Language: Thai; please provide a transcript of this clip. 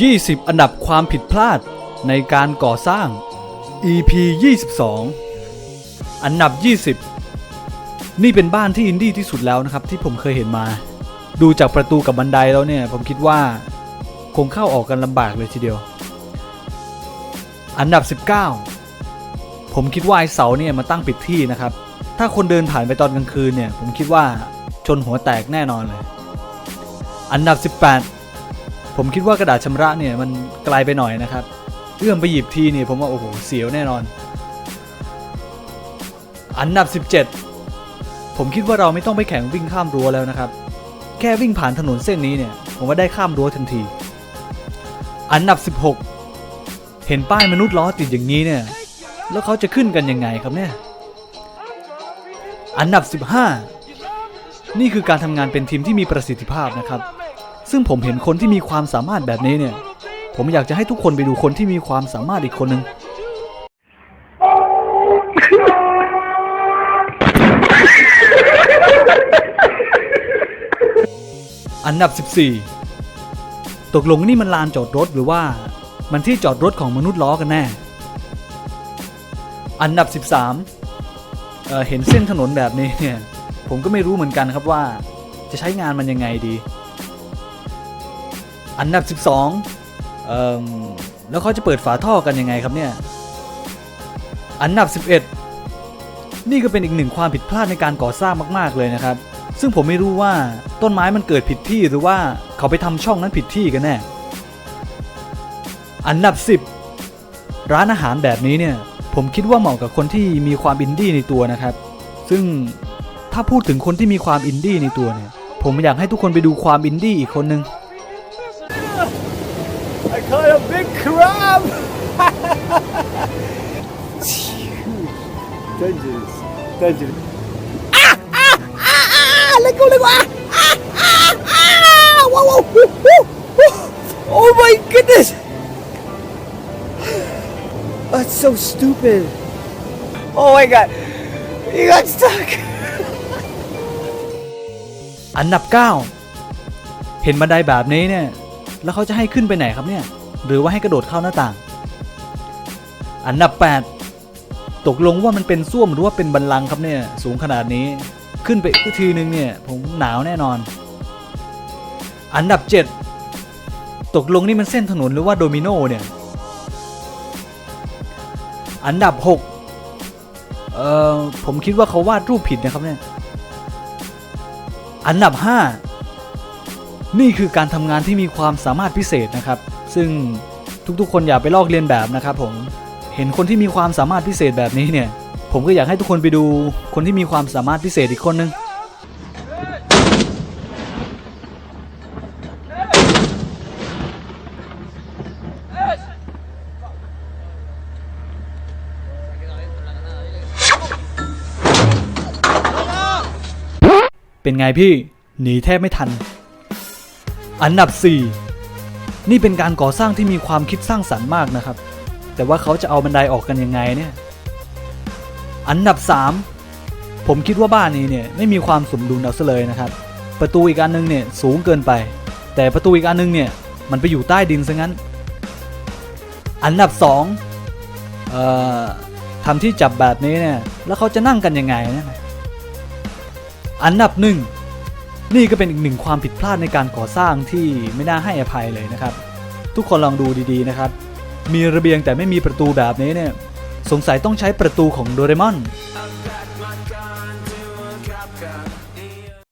20 อันดับความผิดพลาดในการก่อสร้าง EP 22 อันดับ 20 นี่เป็นบ้านที่อินดี้ที่สุดแล้วนะครับ ที่ผมเคยเห็นมา ดูจากประตูกับบันไดแล้วเนี่ย ผมคิดว่า คงเข้าออกกันลำบากเลยทีเดียว อันดับ 19 ผมคิดว่าไอเสาเนี่ยมาตั้งปิดที่นะครับ ถ้าคนเดินผ่านไปตอนกลางคืนเนี่ย ผมคิดว่าชนหัวแตกแน่นอนเลย อันดับ 18 ผมคิดว่ากระดาษชำระเนี่ยมันไกลไปหน่อยนะครับเอื้อมไปหยิบทีเนี่ยผมว่าโอ้โหเสียวแน่นอน อันดับ 17 ผมคิดว่าเราไม่ต้องไปแข่งวิ่งข้ามรั้วแล้วนะครับ แค่วิ่งผ่านถนนเส้นนี้เนี่ยผมว่าได้ข้ามรั้วทันที อันดับ 16 เห็นป้ายมนุษย์ล้อติดอย่างนี้เนี่ยแล้วเขาจะขึ้นกันยังไงครับเนี่ย อันดับ 15 นี่คือการทำงานเป็นทีมที่มีประสิทธิภาพนะครับ ซึ่งผมเห็นคนที่มีความสามารถแบบนี้เนี่ย ผมอยากจะให้ทุกคนไปดูคนที่มีความสามารถอีกคนหนึ่งอันดับ 14 ตกลงนี่มันลานจอดรถหรือว่า มันที่จอดรถของมนุษย์ล้อกันแน่ อันดับ 13เเห็นเส้นถนนแบบนี้เนี่ย ผมก็ไม่รู้เหมือนกันครับว่า จะใช้งานมันยังไงดี อันดับ 12เอ่อแล้วเขาจะเปิดฝาท่อกันยังไงครับเนี่ย อันดับ 11 นี่ก็เป็นอีกหนึ่งความผิดพลาดในการก่อสร้างมาก ๆเลยนะครับ ซึ่งผมไม่รู้ว่าต้นไม้มันเกิดผิดที่หรือว่าเขาไปทำช่องนั้นผิดที่กันแน่ อันดับ 10 ร้านอาหารแบบนี้เนี่ยผมคิดว่าเหมาะกับคนที่มีความอินดี้ในตัวนะครับ ซึ่งถ้าพูดถึงคนที่มีความอินดี้ในตัวเนี่ย ผมอยากให้ทุกคนไปดูความอินดี้อีกคนนึง caught a big crab! Dangerous. Dangerous. Ah! Ah! Ah! Ah! Let go, let go! Ah! Ah! Ah! Ah! Whoa, whoa! Woo, woo, woo. Oh my goodness! That's so stupid. Oh my god. You got stuck. อันดับ 9 เห็นบันไดแบบนี้เนี่ย แล้วเขาจะให้ขึ้นไปไหนครับเนี่ย หรือว่าให้กระโดดเข้าหน้าต่าง อันดับ 8 ตกลงว่ามันเป็นส้วมหรือว่าเป็นบันลังครับเนี่ย สูงขนาดนี้ขึ้นไปอีกทีนึงเนี่ย ผมหนาวแน่นอน อันดับ 7 ตกลงนี่มันเส้นถนนหรือว่าโดมิโนเนี่ย อันดับ 6 เอ่อผมคิดว่าเขาวาดรูปผิดนะครับเนี่ย อันดับ 5 นี่คือการทำงานที่มีความสามารถพิเศษนะครับ ซึ่งทุกๆ คนอย่าไปลอกเลียนแบบนะครับผมเห็นคนที่มีความสามารถพิเศษแบบนี้เนี่ย ผมก็อยากให้ทุกคนไปดูคนที่มีความสามารถพิเศษอีกคนนึงเป็นไงพี่ หนีแทบไม่ทัน อันดับ 4 นี่เป็นการก่อสร้างที่มีความคิดสร้างสรรค์มากนะครับ แต่ว่าเขาจะเอาบันไดออกกันยังไงเนี่ย อันดับ 3 ผมคิดว่าบ้านนี้เนี่ยไม่มีความสมดุลเอาซะเลยนะครับ ประตูอีกอันนึงเนี่ยสูงเกินไป แต่ประตูอีกอันนึงเนี่ยมันไปอยู่ใต้ดินซะงั้น อันดับ2เอ่อทำที่จับแบบนี้เนี่ยแล้วเขาจะนั่งกันยังไงเนี่ยอันดับหนึ่ง นี่ก็เป็นอีกหนึ่งความผิดพลาดในการก่อสร้างที่ไม่น่าให้อภัยเลยนะครับ ทุกคนลองดูดีๆนะครับ มีระเบียงแต่ไม่มีประตูแบบนี้เนี่ย สงสัยต้องใช้ประตูของโดเรมอน